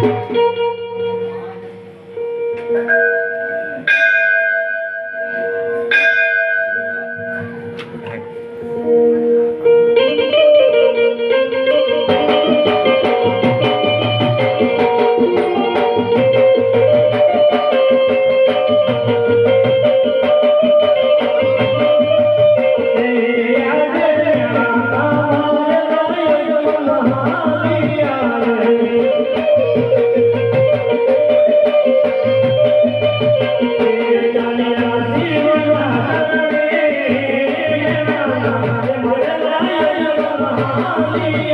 Thank you. તમે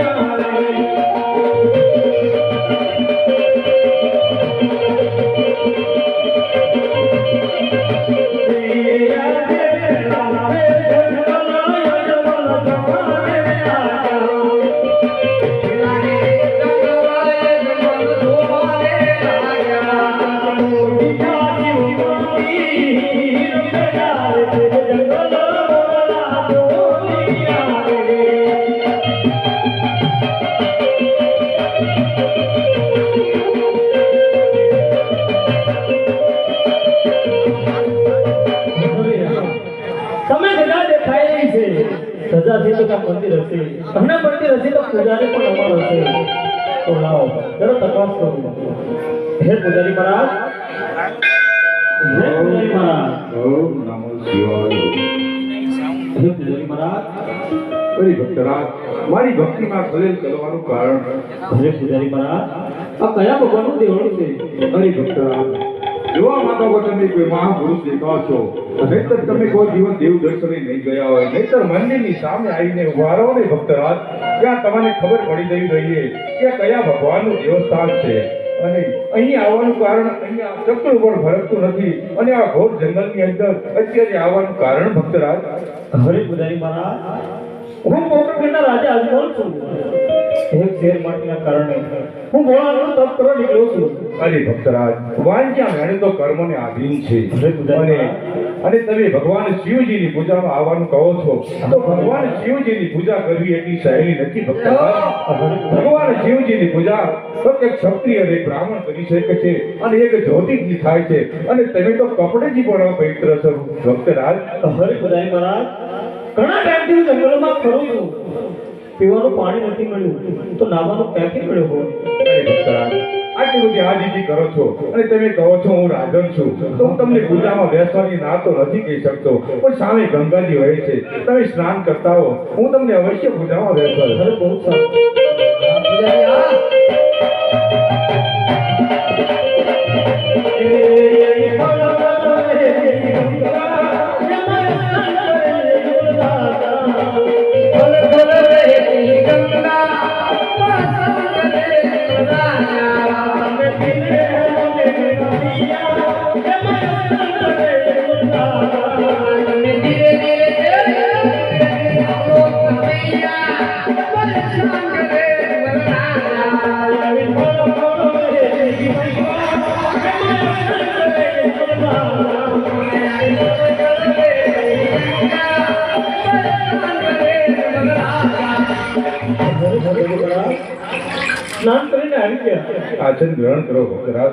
છે મળતી રહેશે તમને મળતી હશે અને મંદિર હશે તો પૂજારી પણ અમારો હશે તો લાવો. ચલો તપાસ કરું. હે પૂજારી મહારાજ. હે પૂજારી મહારાજ. ઓમ નમો શિવાય હે પૂજારી મહારાજ. અરે ભક્તરાજ મારી ભક્તિમાં ખલેલ કરવાનું કારણ હે પૂજારી મહારાજ. આ કયા ભગવાનનું દેવળું છે? અરે ભક્તરાજ જોવા માંગો કે તમે કોઈ મહાપુરુષ દેખાવ છો નહીતર તમે કોઈ જીવન દેવ દર્શને નહીં ગયા હોય, નહીતર મંદિરની સામે આવીને ઊભા રહો ને ભક્તરાજ, ત્યાં તમને ખબર પડી જવી જોઈએ કે કયા ભગવાનનું દેવસ્થાન છે. અને અહીં આવવાનું કારણ અહીંયા ચક્ર પણ ભરકતું નથી, અને આ ઘોર જંગલની અંદર અત્યારે આવવાનું કારણ ભક્તરાજ? હરે પૂજારી મહારાજ, હું પોકરણના રાજા અજમલ છું. શેર માટીના કારણે હું ભોળાનો તપ કરવા નીકળ્યો છું. અરે ભક્તરાજ વાંચ્યા મેણે તો કર્મને આધીન છે. અને અને તમે ભગવાન શિવજીની પૂજામાં આવવાનું કહો છો તો ભગવાન શિવજીની પૂજા કરવી એટલી સહેલી નથી ભક્તરાજ. ભગવાન શિવજીની પૂજા ફક્ત એક ક્ષત્રિય અને બ્રાહ્મણ કરી શકે છે અને એક જ્યોતિષથી થાય છે. અને તમે તો કપડેથી પણ પવિત્ર છો. ભક્તરાજ. હરે પૂજારી મહારાજ ઘણા ટાઈમથી જંગલમાં ફરું છું. પીવાનું પાણી નથી મળ્યું. તો નાવાનું ક્યાંથી મળ્યું હોય? આટલી બધી આજીજી કરો છો અને તમે કહો છો હું રાજન છું તો હું તમને પૂજામાં બેસવાની ના તો નથી કહી શકતો પણ સામે ગંગાજી વહે છે. તમે સ્નાન કરતા હો હું તમને અવશ્ય પૂજામાં બેસવા અરે બહુ સારું. સ્નાન કરીને આવી ગયા આચન ગ્રહણ કરો ભક્તરાજ